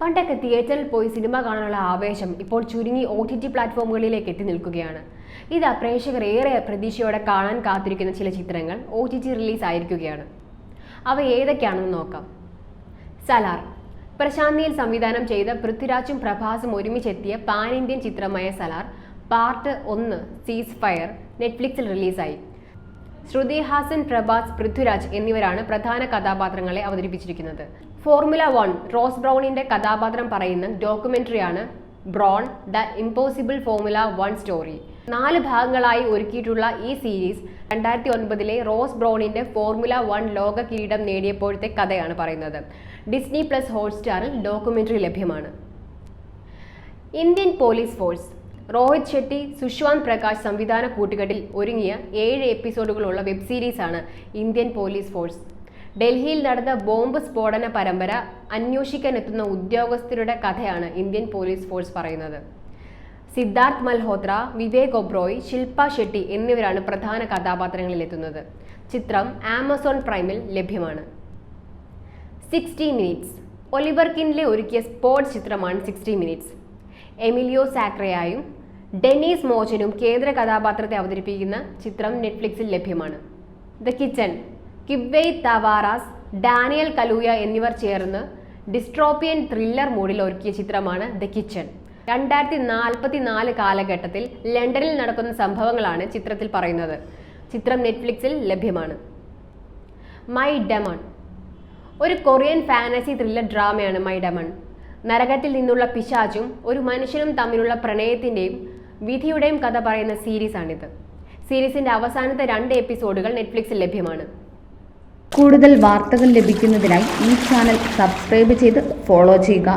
പണ്ടൊക്കെ തിയേറ്ററിൽ പോയി സിനിമ കാണാനുള്ള ആവേശം ഇപ്പോൾ ചുരുങ്ങി ഒ ടി ടി പ്ലാറ്റ്ഫോമുകളിലേക്ക് എത്തി നിൽക്കുകയാണ്. ഇതാ പ്രേക്ഷകർ ഏറെ പ്രതീക്ഷയോടെ കാണാൻ കാത്തിരിക്കുന്ന ചില ചിത്രങ്ങൾ ഒ ടി ടി റിലീസ് ആയിരിക്കുകയാണ് അവ ഏതൊക്കെയാണെന്ന് നോക്കാം. സലാർ. പ്രശാന്തിയിൽ സംവിധാനം ചെയ്ത പൃഥ്വിരാജും പ്രഭാസും ഒരുമിച്ചെത്തിയ പാൻ ഇന്ത്യൻ ചിത്രമായ സലാർ പാർട്ട് ഒന്ന് സീസ് ഫയർ നെറ്റ്ഫ്ലിക്സിൽ റിലീസായി. ശ്രുതി ഹാസൻ പ്രഭാസ് പൃഥ്വിരാജ് എന്നിവരാണ് പ്രധാന കഥാപാത്രങ്ങളെ അവതരിപ്പിച്ചിരിക്കുന്നത്. ഫോർമുല വൺ റോസ് ബ്രൗണിന്റെ കഥാപാത്രം പറയുന്ന ഡോക്യുമെന്ററിയാണ് Brawn the impossible formula one story. നാല് ഭാഗങ്ങളായി ഒരുക്കിയിട്ടുള്ള ഈ സീരീസ് രണ്ടായിരത്തി ഒൻപതിലെ റോസ് ബ്രൗണിന്റെ ഫോർമുല വൺ ലോക കിരീടം നേടിയപ്പോഴത്തെ കഥയാണ് പറയുന്നത്. ഡിസ്നി പ്ലസ് ഹോട്ട്സ്റ്റാറിൽ ഡോക്യുമെന്ററി ലഭ്യമാണ്. Indian police force Rohit Shetty Sushwanth Prakash സംവിധാന കൂട്ടുകെട്ടിൽ ഒരുങ്ങിയ ഏഴ് എപ്പിസോഡുകളുള്ള വെബ് സീരീസാണ് ഇന്ത്യൻ പോലീസ് ഫോഴ്സ്. ഡൽഹിയിൽ നടന്ന ബോംബ് സ്ഫോടന പരമ്പര അന്വേഷിക്കാനെത്തുന്ന ഉദ്യോഗസ്ഥരുടെ കഥയാണ് ഇന്ത്യൻ പോലീസ് ഫോഴ്സ് പറയുന്നത്. സിദ്ധാർത്ഥ് മൽഹോത്ര വിവേക് ഒബ്രോയ് ശില്പ ഷെട്ടി എന്നിവരാണ് പ്രധാന കഥാപാത്രങ്ങളിൽ എത്തുന്നത് ചിത്രം ആമസോൺ പ്രൈമിൽ ലഭ്യമാണ്. Sixty minutes. ഒലിവർ കിൻലെ ഒരുക്കിയ സ്പോർട്സ് ചിത്രമാണ് സിക്സ്റ്റി മിനിറ്റ്സ്. എമിലിയോ സാക്രയായും ഡെനീസ് മോചനും കേന്ദ്ര കഥാപാത്രത്തെ അവതരിപ്പിക്കുന്ന ചിത്രം നെറ്റ്ഫ്ലിക്സിൽ ലഭ്യമാണ്. The kitchen Kibwe Tavares Daniel Kaluuya എന്നിവർ ചേർന്ന് ഡിസ്ട്രോപ്പിയൻ ത്രില്ലർ മൂഡിൽ ഒരുക്കിയ ചിത്രമാണ് ദ കിച്ചൺ. രണ്ടായിരത്തി നാൽപ്പത്തി നാല് കാലഘട്ടത്തിൽ ലണ്ടനിൽ നടക്കുന്ന സംഭവങ്ങളാണ് ചിത്രത്തിൽ പറയുന്നത്. ചിത്രം നെറ്റ്ഫ്ലിക്സിൽ ലഭ്യമാണ്. My demon. ഒരു കൊറിയൻ ഫാനസി ത്രില്ലർ ഡ്രാമയാണ് മൈ ഡെമൺ. നരകത്തിൽ നിന്നുള്ള പിശാചും ഒരു മനുഷ്യനും തമ്മിലുള്ള പ്രണയത്തിന്റെയും വിധിയുടെയും കഥ പറയുന്ന സീരീസാണിത് സീരീസിന്റെ അവസാനത്തെ രണ്ട് എപ്പിസോഡുകൾ നെറ്റ്ഫ്ലിക്സിൽ ലഭ്യമാണ്. കൂടുതൽ വാർത്തകൾ ലഭിക്കുന്നതിനായി ഈ ചാനൽ സബ്സ്ക്രൈബ് ചെയ്ത് ഫോളോ ചെയ്യുക.